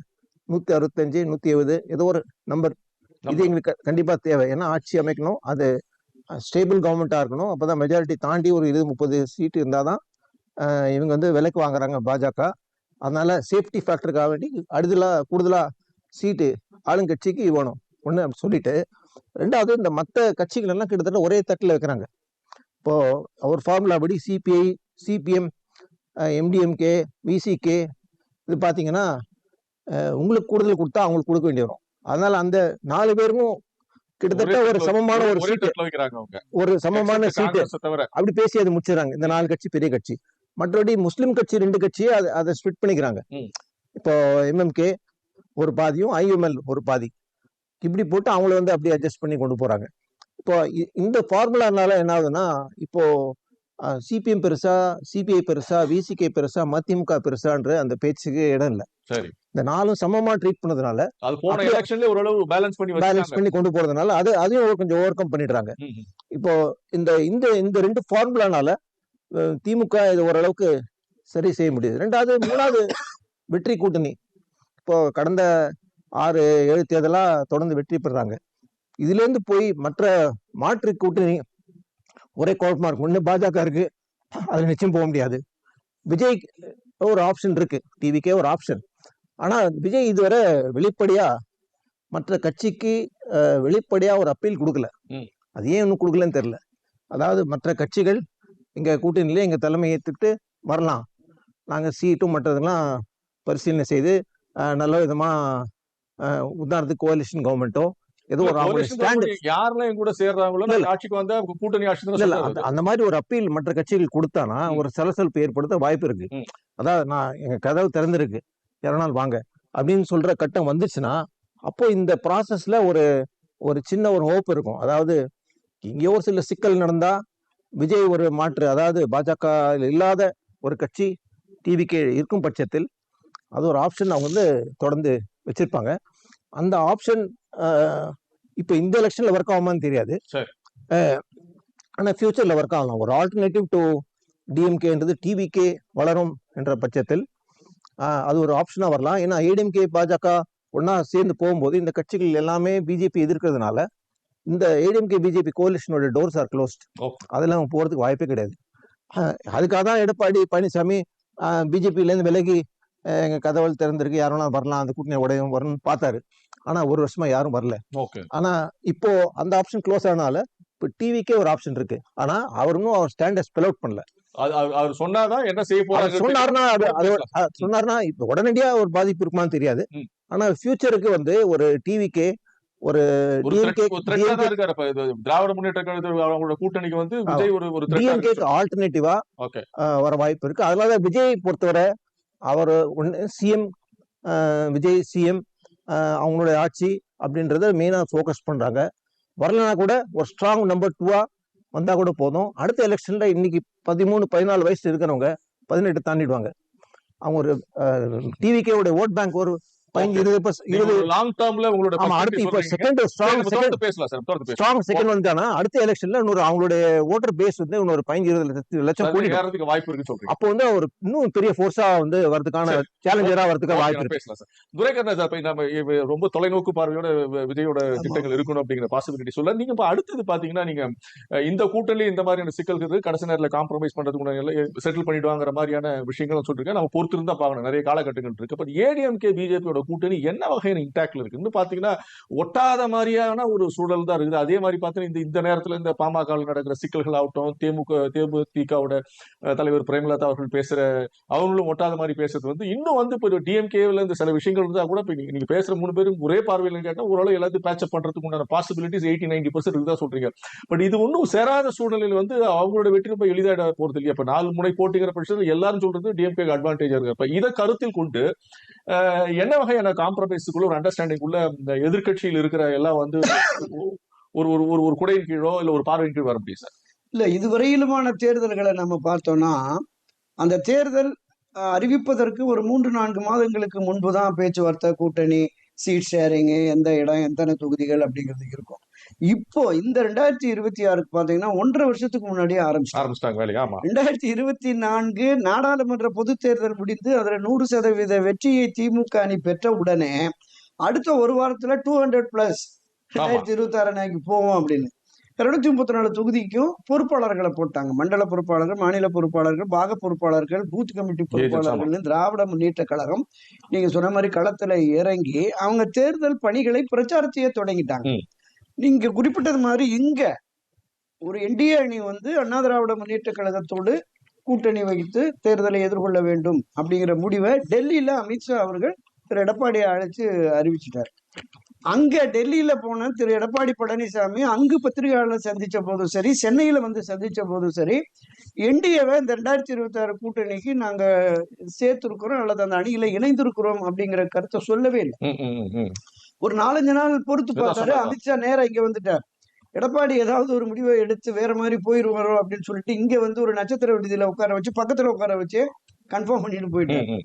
நூற்றி அறுபத்தஞ்சு நூற்றி எழுபது ஏதோ ஒரு நம்பர் இது எங்களுக்கு கண்டிப்பா தேவை. ஏன்னா ஆட்சி அமைக்கணும். அது ஸ்டேபிள் கவர்மெண்டா இருக்கணும். அப்பதான் மெஜாரிட்டி தாண்டி ஒரு இருபது முப்பது சீட்டு இருந்தாதான் அஹ், இவங்க வந்து விலைக்கு வாங்குறாங்க பாஜக. அதனால சேஃப்டி ஃபேக்டருக்காக வேண்டி அடுதலா கூடுதலா சீட்டு ஆளுங்கட்சிக்கு வேணும். ஒன்று அப்படி சொல்லிட்டு ரெண்டாவது இந்த மற்ற கட்சிகள் எல்லாம் கிட்டத்தட்ட ஒரே தட்டில் வைக்கிறாங்க இப்போ ஒரு ஃபார்முலா படி சிபிஐ சிபிஎம் எம்டிஎம்கே விசிகே இது பார்த்தீங்கன்னா உங்களுக்கு கூடுதல் கொடுத்தா அவங்களுக்கு கொடுக்க வேண்டி வரும். அதனால அந்த நாலு பேருக்கும் கிட்டத்தட்ட ஒரே சமமான ஒரு சீட்டு ஒரு சமமான சீட்டு அப்படி பேசி அதை முடிச்சிடறாங்க. இந்த நாலு கட்சி பெரிய கட்சி. மற்றபடி முஸ்லிம் கட்சி ரெண்டு கட்சியே அதை அதை ஸ்பிட் பண்ணிக்கிறாங்க. இப்போ எம்எம்கே ஒரு பாதியும் ஐஎம்எல் ஒரு பாதி. இப்படி போட்டு அவங்கள வந்து அப்படியே அட்ஜஸ்ட் பண்ணி கொண்டு போறாங்க. இப்போ இந்த ஃபார்முலானால என்ன ஆகுதுன்னா இப்போ சிபிஎம் பெருசா சிபிஐ பெருசா விசிகே பெருசா மதிமுக பெருசான்ற அந்த பேச்சுக்கு இடம் இல்லை. சரி. இந்த நாலும் சமமா ட்ரீட் பண்ணதுனால அது போன எலெக்ஷன்ல ஓரளவு பேலன்ஸ் பண்ணி பேலன்ஸ் பண்ணி கொண்டு போறதுனால அது அதையும் கொஞ்சம் ஓவர் கம் பண்ணிடுறாங்க. இப்போ இந்த இந்த இந்த ரெண்டு ஃபார்முலானால திமுக இது ஓரளவுக்கு சரி செய்ய முடியுது. ரெண்டாவது மூணாவது வெற்றி கூட்டணி. இப்போ கடந்த ஆறு ஏழு தேர்தலா தொடர்ந்து வெற்றி பெறாங்க. இதுல இருந்து போய் மற்ற மாற்று கூட்டணி ஒரே குழப்பமா இருக்கும். ஒண்ணு பாஜக இருக்கு. அதுல நிச்சயம் போக முடியாது. விஜய் ஒரு ஆப்ஷன் இருக்கு. டிவிக்கே ஒரு ஆப்ஷன் ஆனா விஜய் இதுவரை வெளிப்படையா மற்ற கட்சிக்கு அஹ், வெளிப்படையா ஒரு அப்பீல் கொடுக்கல. அது ஏன் இன்னும் கொடுக்கலன்னு தெரியல. அதாவது மற்ற கட்சிகள் எங்க கூட்டணியில எங்க தலைமை ஏத்துக்கிட்டு வரலாம் நாங்க சீட்டும் மற்றதெல்லாம் பரிசீலனை செய்து நல்ல விதமா அஹ், உதாரணத்துக்கு கோலிஷன் கவர்மெண்ட்டோ ஏதோ ஒரு யாரெல்லாம் கூட சேர்றாங்களோ ஆட்சிக்கு வந்தா கூட்டணி ஆட்சி. அந்த மாதிரி ஒரு அப்பீல் மற்ற கட்சிகள் கொடுத்தானா. ஒரு சலசலப்பு ஏற்படுத்த வாய்ப்பு இருக்கு. அதாவது நான் எங்க கதவு திறந்திருக்கு யாரனால் வாங்க அப்படின்னு சொல்ற கட்டம் வந்துச்சுன்னா அப்போ இந்த ப்ராசஸ்ல ஒரு ஒரு சின்ன ஒரு ஹோப் இருக்கும் அதாவது எங்கேயோ ஒரு சில சிக்கல் நடந்தா விஜய் ஒரு மாற்று அதாவது பாஜக இல்லாத ஒரு கட்சி டிவிக்கு இருக்கும் பட்சத்தில் அது ஒரு ஆப்ஷன் அவங்க வந்து தொடர்ந்து வச்சிருப்பாங்க. அந்த ஆப்ஷன் இப்போ இந்த எலெக்ஷன்ல ஒர்க் ஆகுமான்னு தெரியாது. சரி. அஹ், ஆனா ஃபியூச்சர்ல ஒர்க் ஆகலாம். ஒரு ஆல்டர்னேட்டிவ் டு டிஎம்கேன்றது டிவிகே வளரும் என்ற பட்சத்தில் அது ஒரு ஆப்ஷனா வரலாம். ஏன்னா ஏடிஎம்கே பாஜக ஒண்ணா சேர்ந்து போகும்போது இந்த கட்சிகள் எல்லாமே பிஜேபி எதிர்க்கிறதுனால இந்த ஏடிஎம்கே பிஜேபி கோலிஷனோட டோர்ஸ் ஆர் க்ளோஸ்ட். அதெல்லாம் போறதுக்கு வாய்ப்பே கிடையாது. அதுக்காக தான் எடப்பாடி பழனிசாமி பிஜேபியில இருந்து விலகி ஆஹ், எங்க கதவுகள் திறந்திருக்கு யாரும் வரலாம் அந்த கூட்டணி உடையும் வரணும்னு பார்த்தாரு. ஆனா ஒரு வருஷமா யாரும் வரல. ஓகே ஆனா இப்போ அந்த ஆப்ஷன் க்ளோஸ் ஆனால இப்போ டிவிக்கே ஒரு ஆப்ஷன் இருக்கு. ஆனா அவர் இன்னும் அவர் ஸ்டாண்டர்ட் ஸ்பெல் அவுட் பண்ணல. அவர் சொன்னாதான் என்ன செய்ய போறாங்க சொன்னார்னா அது அது அது சொன்னார்னா இப்போ உடனடியா ஒரு பாதிப்பு இருக்குமான்னு தெரியாது. ம். ஆனா ஃபியூச்சருக்கு வந்து ஒரு டிவிக்கே ஒரு திராவிட முன்னேற்ற கூட்டணிக்கு வந்து விஜய் ஒரு டிஎம்கேக்கு. ஆல்டர்னேட்டிவா. வர வாய்ப்பு இருக்கு. அதனால விஜய் பொறுத்தவரை அவர் சிஎம் விஜய் சிஎம் அவங்களுடைய ஆட்சி அப்படின்றத மெயினாக ஃபோக்கஸ் பண்றாங்க. வரலனா கூட ஒரு ஸ்ட்ராங் நம்பர் டூவா வந்தா கூட போதும். அடுத்த எலெக்ஷன்ல இன்னைக்கு பதிமூணு பதினாலு வயசு இருக்கிறவங்க பதினெட்டு தாண்டிடுவாங்க. அவங்க ஒரு டிவிகே உடைய ஓட் பேங்க் ஒரு ஒரு லாங் டேர்ம்ல உங்களோட அடுத்து இப்ப. செகண்ட் ஸ்ட்ராங் செகண்ட் பேசலாம் சார் தொடர்ந்து பேசலாம். ஸ்ட்ராங் செகண்ட் வந்துட்டானா அடுத்த எலெக்ஷன்ல இன்னொரு அவங்களுடைய ஓட்டர் பேஸ் வந்து இன்னொரு பதினஞ்சு லட்சம் வாய்ப்பு சொல்றீங்க. அப்போ வந்து அவர் இன்னும் பெரிய ஃபோர்ஸா வந்து வரதுக்கான சேலஞ்சரா வரதுக்கு வாய்ப்பு இருக்கு. பேசலாம் சார். துரைக்கண்ணா சார் இப்ப நம்ம இவ ரொம்ப தொலைநோக்கு பார்வையோட விஜயோட. திட்டங்கள் இருக்கணும் அப்படிங்கிற பாசிபிலிட்டி சொல்ல நீங்க இப்ப அடுத்தது பாத்தீங்கன்னா நீங்க இந்த கூட்டணி இந்த மாதிரியான சிக்கல்கள் இருக்கு. கடைசி நேரத்துல காம்ப்ரமைஸ் பண்றதுக்கு செட்டில் பண்ணிடுவாங்கிற மாதிரியான விஷயங்களும் சொல்லிருக்கேன். நம்ம பொறுத்து இருந்தா பார்க்கணும். நிறைய காலகட்டங்கள் இருக்கு. பட் ஏடிஎம்கே பிஜேபியோட கூட்டணி என்ன வகையான இன்டாக்ட்ல இருக்குன்னு பாத்தீங்கன்னா ஒட்டாத மாதிரியான ஒரு சூழல் தான் இருக்குது. அதே மாதிரி பார்த்தீங்கன்னா இந்த இந்த நேரத்துல இந்த பாமக நடக்கிற சிக்கல்கள் ஆகட்டும் தேமுக தேமுதிகவோட தலைவர் பிரேமலதா அவர்கள் பேசுற அவங்களும் ஒட்டாத மாதிரி பேசுறது வந்து இன்னும் வந்து இப்போ டிஎம்கேல இந்த சில விஷயங்கள் இருந்தால் கூட இப்போ நீங்க பேசுற மூணு பேரும் ஒரே பார்வையில் கேட்டால் ஓரளவு எல்லாத்தையும் பேச்சப் பண்றதுக்கு உண்டான பாசிபிலிட்டிஸ் எயிட்டி நைன்டி பர்சன்ட் இருக்குதா சொல்றீங்க. பட் இது ஒன்றும் சேராத சூழ்நிலையில் வந்து அவங்களோட வெற்றி ரொம்ப எளிதாக போறது இல்லையா. இப்போ நாலு முனை போட்டிங்கிற பட்சத்தில் எல்லாரும் சொல்றது டிஎம்கே அட்வான்டேஜா இருக்கு. இப்ப இதை கருத்தில் கொண்டு என்ன வகை வகையான காம்ப்ரமைஸுக்குள்ள ஒரு அண்டர்ஸ்டாண்டிங் உள்ள இந்த எதிர்கட்சியில் இருக்கிற எல்லாம் வந்து ஒரு ஒரு ஒரு ஒரு குடையின் கீழோ இல்ல ஒரு பார்வையின் கீழ் வர முடியும் சார். இல்ல இதுவரையிலுமான தேர்தல்களை நம்ம பார்த்தோம்னா அந்த தேர்தல் அறிவிப்பதற்கு ஒரு மூன்று நான்கு மாதங்களுக்கு முன்பு தான் பேச்சுவார்த்தை கூட்டணி சீட் ஷேரிங்கு எந்த இடம் எத்தனை தொகுதிகள் அப்படிங்கிறது இருக்கும். இப்போ இந்த ரெண்டாயிரத்தி இருபத்தி ஆறுக்கு பாத்தீங்கன்னா ஒன்றரை வருஷத்துக்கு முன்னாடியே ஆரம்பிச்சிட்டாங்க. ஆரம்பிச்சிட்டாங்க வேலையா ஆமா. ரெண்டாயிரத்தி இருபத்தி நான்கு நாடாளுமன்ற பொதுத் தேர்தல் முடிந்து அதுல நூறு சதவீத வெற்றியை திமுக அணி பெற்ற உடனே அடுத்த ஒரு வாரத்துல டூ ஹண்ட்ரட் பிளஸ் ரெண்டாயிரத்தி இருபத்தி ஆறு அன்னைக்கு போவோம் அப்படின்னு. இருநூத்தி முப்பத்தி நாலு தொகுதிக்கும் பொறுப்பாளர்களை போட்டாங்க. மண்டல பொறுப்பாளர்கள் மாநில பொறுப்பாளர்கள் பாக பொறுப்பாளர்கள் பூத் கமிட்டி பொறுப்பாளர்கள் திராவிட முன்னேற்ற கழகம். நீங்க சொன்ன மாதிரி களத்துல இறங்கி அவங்க தேர்தல் பணிகளை பிரச்சாரத்தையே தொடங்கிட்டாங்க. நீங்க குறிப்பிட்டது மாதிரி இங்க ஒரு என்டிஏ அணி வந்து அண்ணா திராவிட முன்னேற்ற கழகத்தோடு கூட்டணி வைத்து தேர்தலை எதிர்கொள்ள வேண்டும் அப்படிங்கிற முடிவை டெல்லியில அமித்ஷா அவர்கள் திரு எடப்பாடியை அழைச்சு அறிவிச்சிட்டார். அங்க டெல்லியில போன திரு எடப்பாடி பழனிசாமி அங்கு பத்திரிகையாளர் சந்திச்ச போதும் சரி சென்னையில வந்து சந்திச்ச போதும் சரி என்டிஏவை இந்த ரெண்டாயிரத்தி இருபத்தி ஆறு கூட்டணிக்கு நாங்க சேர்த்திருக்கிறோம் அல்லது அந்த அணியில இணைந்திருக்கிறோம் அப்படிங்கிற கருத்தை சொல்லவே இல்லை. ஒரு நாலஞ்சு நாள் பொறுத்து பார்த்தாரு? அமித்ஷா நேரா இங்க வந்துட்டார் எடப்பாடி ஏதாவது ஒரு முடிவை எடுத்து வேற மாதிரி போயிருவாரோ அப்படின்னு சொல்லிட்டு இங்க வந்து ஒரு நட்சத்திர விடுதியில உட்கார வச்சு பக்கத்துல உட்கார வச்சு கன்ஃபார்ம் பண்ணிட்டு போயிட்டாரு ம்.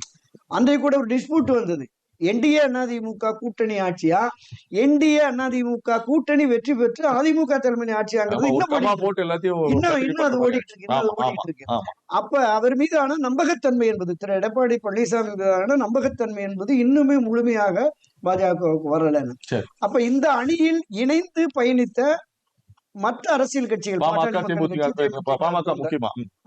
அன்றைக்கு கூட ஒரு டிஸ்பியூட் வந்தது என்டிஏ அதிமுக கூட்டணி ஆட்சியா என்டிஏ அதிமுக கூட்டணி வெற்றி பெற்று அதிமுக தலைமை ஆட்சியாங்கிறது இன்னும். இன்னும் அது. ஓடிட்டு இருக்கு ஓடிட்டு. அப்ப அவர் மீதான நம்பகத்தன்மை என்பது திரு எடப்பாடி பழனிசாமி மீதான நம்பகத்தன்மை என்பது இன்னுமே முழுமையாக பாஜகவுக்கு வரலன்னு. அப்ப இந்த அணியில் இணைந்து பயணித்த மற்ற அரசியல் கட்சிகள்.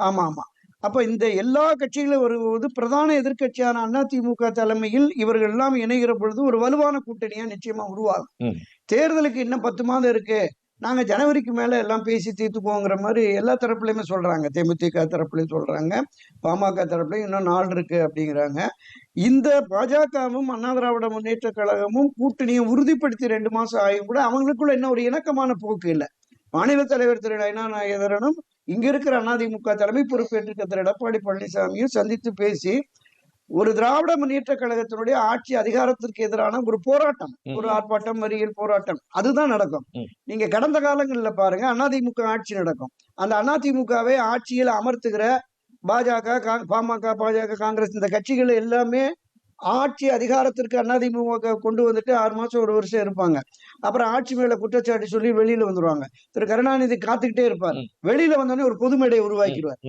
ஆமா ஆமா அப்ப இந்த எல்லா கட்சிகளும் வரும்போது பிரதான எதிர்க்கட்சியான அதிமுக தலைமையில் இவர்கள் எல்லாம் இணைகிற பொழுது ஒரு வலுவான கூட்டணியா நிச்சயமா உருவாகும். தேர்தலுக்கு இன்னும் பத்து மாதம் இருக்கு. நாங்க ஜனவரிக்கு மேல எல்லாம் பேசி தீர்த்துக்குவோங்கிற மாதிரி எல்லா தரப்புலையுமே சொல்றாங்க. தேமுதிக தரப்புலையும் சொல்றாங்க. பாமக தரப்புலையும் இன்னும் நாள் இருக்கு அப்படிங்கிறாங்க. இந்த பாஜகவும் அண்ணா திராவிட முன்னேற்ற கழகமும் கூட்டணியை உறுதிப்படுத்தி ரெண்டு மாசம் ஆகியும் கூட அவங்களுக்குள்ள என்ன ஒரு இணக்கமான போக்கு இல்லை. மாநில தலைவர் திரு நயனா நாகேந்திரனும் இங்க இருக்கிற அதிமுக தலைமை பொறுப்பேற்றிருக்க திரு எடப்பாடி பழனிசாமியும் சந்தித்து பேசி ஒரு திராவிட முன்னேற்ற கழகத்தினுடைய ஆட்சி அதிகாரத்திற்கு எதிரான ஒரு போராட்டம். ஒரு ஆர்ப்பாட்டம் மறியல் போராட்டம் அதுதான் நடக்கும். நீங்க கடந்த காலங்கள்ல பாருங்க அதிமுக ஆட்சி நடக்கும் அந்த அதிமுகவை ஆட்சியில் அமர்த்துகிற பாஜக கா- பாமக பாஜக காங்கிரஸ் இந்த கட்சிகள் எல்லாமே ஆட்சி அதிகாரத்திற்கு அதிமுக கொண்டு வந்துட்டு ஆறு மாசம் ஒரு வருஷம் இருப்பாங்க. அப்புறம் ஆட்சி மேல குற்றச்சாட்டு சொல்லி வெளியில வந்துருவாங்க. திரு கருணாநிதி காத்துக்கிட்டே இருப்பார். வெளியில வந்தோடனே ஒரு பொதுமேடையை உருவாக்கிடுவார்.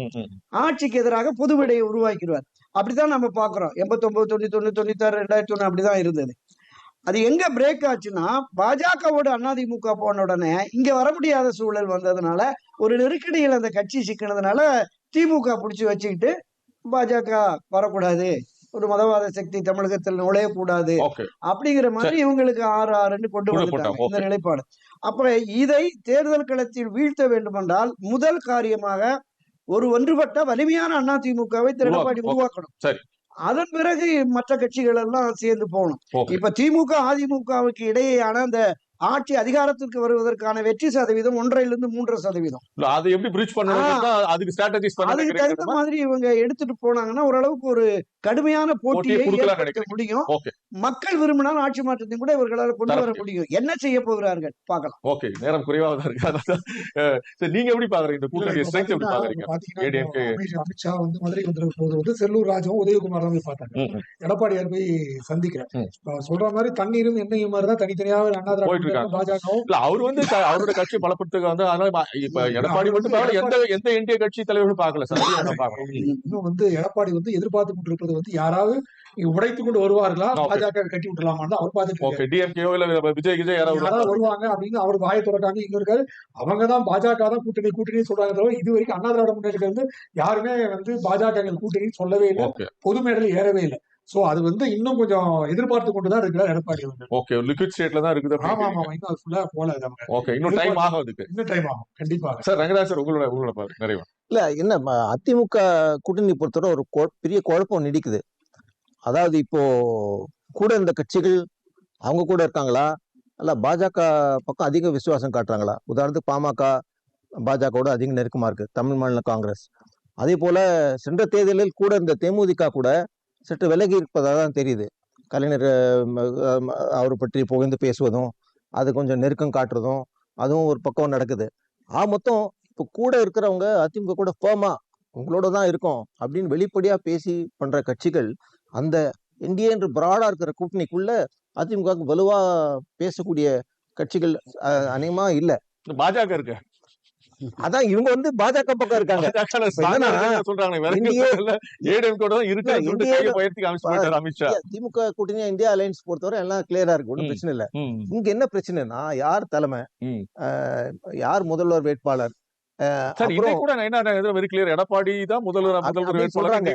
ஆட்சிக்கு எதிராக பொதுமேடையை உருவாக்கிடுவார் அப்படிதான் நம்ம பாக்குறோம் எண்பத்தொன்பது தொண்ணூத்தி ஒண்ணு தொண்ணூத்தாறு ரெண்டாயிரத்தி ஒண்ணு அப்படிதான் இருந்தது. அது எங்க பிரேக் ஆச்சுன்னா பாஜகவோட அதிமுக போன உடனே இங்க வர முடியாத சூழல் வந்ததுனால ஒரு நெருக்கடியில் அந்த கட்சி சிக்கினதுனால திமுக பிடிச்சி வச்சுக்கிட்டு பாஜக வரக்கூடாது. ஒரு மதவாத சக்தி தமிழகத்தில் நுழையக்கூடாது. அப்படிங்கிற மாதிரி இவங்களுக்கு ஆறு ஆறுன்னு கொண்டு வந்துட்டாங்க இந்த நிலைப்பாடு. அப்ப இதை தேர்தல் களத்தில் வீழ்த்த வேண்டுமென்றால் முதல் காரியமாக ஒரு ஒன்றுபட்ட வலிமையான அதிமுகவை திரு எடப்பாடி உருவாக்கணும். அதன் பிறகு மற்ற கட்சிகள் எல்லாம் சேர்ந்து போகணும். இப்ப திமுக அதிமுகவுக்கு இடையேயான அந்த ஆட்சி அதிகாரத்திற்கு வருவதற்கான வெற்றி சதவீதம் ஒன்றையிலிருந்து மூன்றரை சதவீதம். அதை எப்படி பிரிட்ஜ் பண்ணணும்னா அதுக்கு ஸ்ட்ராட்டஜிஸ் பண்ண அதுக்கு தகுந்த மாதிரி இவங்க எடுத்துட்டு போனாங்கன்னா ஓரளவுக்கு ஒரு கடுமையான போட்டியை ஏற்படுத்த. முடியும். மக்கள் விரும்பினால் ஆட்சி மாற்றத்தையும் கூட இவர்களால் கொண்டு வர முடியும். என்ன செய்ய போகிறார்கள்? பார்க்கலாம். ஓகே நேரம் குறைவாக தான் இருக்கு. நீங்க எப்படி பாக்குறீங்க? இந்த கூட்டணி ஸ்ட்ரென்த் எப்படி பாக்குறீங்க? அமித்ஷா வந்து மதுரை வந்திருக்க போது வந்து செல்லூர் ராஜுவும் உதயகுமார் தான் போய் பார்த்தாங்க. எடப்பாடியார் போய் சந்திக்கிறேன் சொல்ற மாதிரி தண்ணீரும் எண்ணெயும் மாதிரி தான் தனித்தனியாக அண்ணா இருக்காங்க. இல்ல அவர் வந்து அவரோட கட்சி பலப்படுத்துக்க வந்து அதனால இப்ப எடப்பாடி மட்டும் எந்த எந்த இந்திய கட்சி தலைவர்களும் பார்க்கல சார். இன்னும் வந்து எடப்பாடி வந்து எதிர்பார்த்து கொண்டிருப்பது வந்து யாராவது உடைத்து கொண்டு வருவார்களா. பாஜக கட்டி விட்டுலாமான்னு அவர் பார்த்துட்டு இல்ல விஜய் விஜய் யாராவது வருவாங்க அப்படின்னு அவர் வாயை திறக்காம இங்க இருக்காரு. அவங்க தான் பாஜக தான் கூட்டணி கூட்டணி சொல்றாங்க தவிர இது வரைக்கும் அண்ணா திராவிட முன்னேற்ற வந்து யாருமே வந்து பாஜக கூட்டணி சொல்லவே இல்லை. பொது மேடையில் ஏறவே இல்லை. சோ அது வந்து இன்னும் கொஞ்சம் எதிர்பார்த்து கொண்டுதான் இருக்கிறார் எடப்பாடி வந்து ஓகே லிக்விட் ஸ்டேட்ல தான் இருக்குது ஆமா ஆமா இன்னும் அது ஃபுல்லா போல அது அவங்க ஓகே இன்னும் டைம் ஆகும் அதுக்கு. இன்னும் டைம் ஆகும் கண்டிப்பாக. சார் ரங்கராஜ் சார் உங்களோட உங்களோட நிறைவா. இல்ல என்ன அதிமுக கூட்டணி பொறுத்தவரை ஒரு கொ- பெரிய குழப்பம் நீடிக்குது. அதாவது இப்போ கூட இந்த கட்சிகள் அவங்க கூட இருக்காங்களா? இல்ல பாஜக பக்கம் அதிக விசுவாசம் காட்டுறாங்களா? உதாரணத்துக்கு பாமக பாஜகவோட அதிக நெருக்கமா இருக்கு தமிழ் மாநில காங்கிரஸ். அதே போல சென்ற தேர்தலில் கூட இந்த தேமுதிக கூட சற்று விலகி இருப்பதாக தான் தெரியுது. கலைஞர் அவர் பற்றி புகழ்ந்து பேசுவதும் அது கொஞ்சம் நெருக்கம் காட்டுறதும் அதுவும் ஒரு பக்கம் நடக்குது. ஆ மொத்தம் இப்போ கூட இருக்கிறவங்க அதிமுக கூட ஃபேமா உங்களோட தான் இருக்கும் அப்படின்னு வெளிப்படையாக பேசி பண்ணுற கட்சிகள் அந்த என்டிஏ என்று இருக்கிற கூட்டணிக்குள்ளே அதிமுகவுக்கு வலுவாக பேசக்கூடிய கட்சிகள் அநேகமாக இல்லை. பாஜக இருக்கு? அதான் இவங்க வந்து பாஜக பக்கம் இருக்காங்க. சொல்றாங்க அமித்ஷா திமுக கூட்டணி இந்தியா அலையன்ஸ் பொறுத்தவரை எல்லாம் கிளியரா இருக்கு ஒன்றும். பிரச்சனை இல்ல. இங்க என்ன பிரச்சனைனா யார் தலைமை? யார் முதல்வர் வேட்பாளர்? எடப்பாடி தான் முதல்வர் சொல்றாங்க.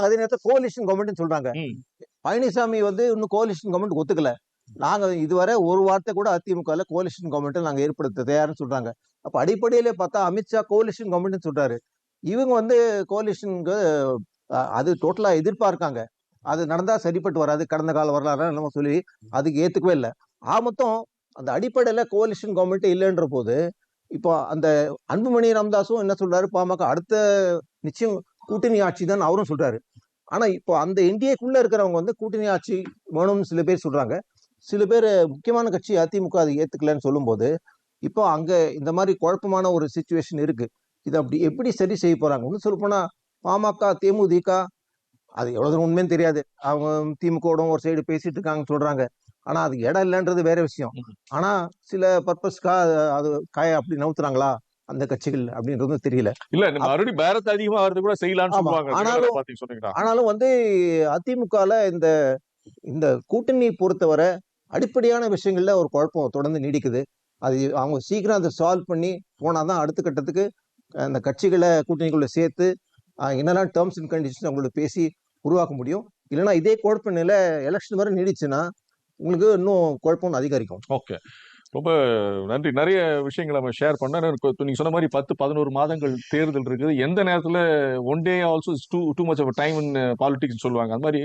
அதே. நேரத்தில் கோலிஷன் கவர்மெண்ட் சொல்றாங்க. பழனிசாமி வந்து இன்னும் கோலிஷன் கவர்மெண்ட் ஒத்துக்கல. நாங்கள் இதுவரை ஒரு வார்த்தை கூட அதிமுகவில் கோலிஷன் கவர்மெண்ட் நாங்கள் ஏற்படுத்த தயார்னு சொல்கிறாங்க அப்போ அடிப்படையிலே பார்த்தா அமித்ஷா கோலிஷன் கவர்மெண்ட்னு சொல்கிறாரு இவங்க வந்து கோலிஷனுக்கு அது டோட்டலாக எதிர்பார்க்காங்க. அது நடந்தால் சரிப்பட்டு வராது. கடந்த கால வரலாறு நம்ம சொல்லி அதுக்கு ஏற்றுக்கவே இல்லை. ஆ மொத்தம் அந்த அடிப்படையில் கோலிஷன் கவர்மெண்ட் இல்லைன்ற போது இப்போ அந்த அன்புமணி ராமதாஸும் என்ன சொல்றாரு? பாமக அடுத்த நிச்சயம் கூட்டணி ஆட்சி தான் அவரும் சொல்றாரு. ஆனா இப்போ அந்த என்டிஏக்குள்ள இருக்கிறவங்க வந்து கூட்டணி ஆட்சி வேணும்னு சில பேர் சொல்றாங்க. சில பேர் முக்கியமான கட்சி அதிமுக அதை ஏத்துக்கலன்னு சொல்லும்போது இப்போ அங்க இந்த மாதிரி குழப்பமான ஒரு சுச்சுவேஷன் இருக்கு. இது அப்படி எப்படி சரி செய்ய போறாங்க இன்னும் சொல்ல போனா பாமக தேமுதிக அது எவ்வளவு தூரம் உண்மைன்னு தெரியாது. அவங்க திமுகவோட ஒரு சைடு பேசிட்டு இருக்காங்கன்னு சொல்றாங்க. ஆனா அதுக்கு இடம் இல்லைன்றது வேற விஷயம். ம். ஆனா சில பர்பஸ்க்கா அது காய அப்படி நவுத்துறாங்களா அந்த கட்சிகள் அப்படின்றதும் தெரியல. இல்ல மறுபடியும் பேரத்தை அதிகமா வரது கூட செய்யலாம்னு ஆனாலும்- ஆனாலும் வந்து அதிமுகல இந்த இந்த கூட்டணி பொறுத்தவரை அடிப்படையான விஷயங்களில் ஒரு குழப்பம் தொடர்ந்து நீடிக்குது. அது அவங்க சீக்கிரம் அதை சால்வ் பண்ணி போனால் தான் அடுத்த கட்டத்துக்கு அந்த கட்சிகளை கூட்டணிக்குள்ளே சேர்த்து என்னெல்லாம் டேர்ம்ஸ் அண்ட் கண்டிஷன்ஸ் அவங்களோட பேசி உருவாக்க முடியும். இல்லைன்னா இதே குழப்ப நிலை எலெக்ஷன் வரை நீடிச்சுன்னா உங்களுக்கு இன்னும் குழப்பம் அதிகரிக்கும். ஓகே ரொம்ப நன்றி. நிறைய விஷயங்களை நம்ம ஷேர் பண்ண நீங்க சொன்ன மாதிரி பத்து பதினோரு மாதங்கள் தேர்தல் இருக்குது. எந்த நேரத்தில் one day also too too much of time in politics சொல்லுவாங்க. அந்த மாதிரி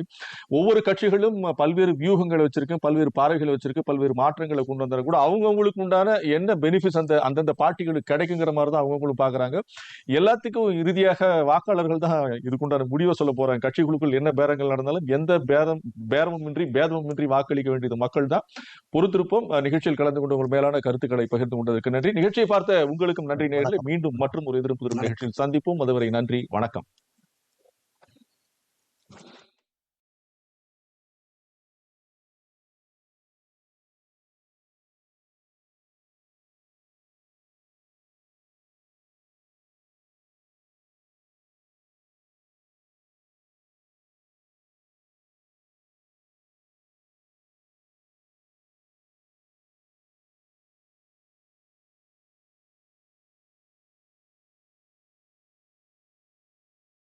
ஒவ்வொரு கட்சிகளும் பல்வேறு வியூகங்களை வச்சிருக்கு பல்வேறு பார்வைகளை வச்சிருக்கு பல்வேறு மாற்றங்களை கொண்டு வந்தாலும் கூட அவங்கவுங்களுக்கு உண்டான என்ன பெனிஃபிட்ஸ் அந்த அந்தந்த பார்ட்டிகளுக்கு கிடைக்குங்கிற மாதிரி தான் அவங்கவுங்களும் பார்க்குறாங்க. எல்லாத்துக்கும் இறுதியாக வாக்காளர்கள் தான் இதுக்குண்டான முடிவை சொல்ல போறாங்க. கட்சிகளுக்குள் என்ன பேரங்கள் நடந்தாலும் எந்த பேரம் பேதமும் இன்றி வாக்களிக்க வேண்டியது மக்கள் தான். பொறுத்திருப்போம். நிகழ்ச்சியில் கலந்து கொண்டு மேலான கருத்துக்களை பகிர்ந்து கொண்டதற்கு நன்றி. நிகழ்ச்சியை பார்த்த உங்களுக்கும் நன்றி. நேரில் மீண்டும் மற்றும் ஒரு எதிர்ப்பு நிகழ்ச்சியில் சந்திப்போம். அதுவரை நன்றி. வணக்கம்.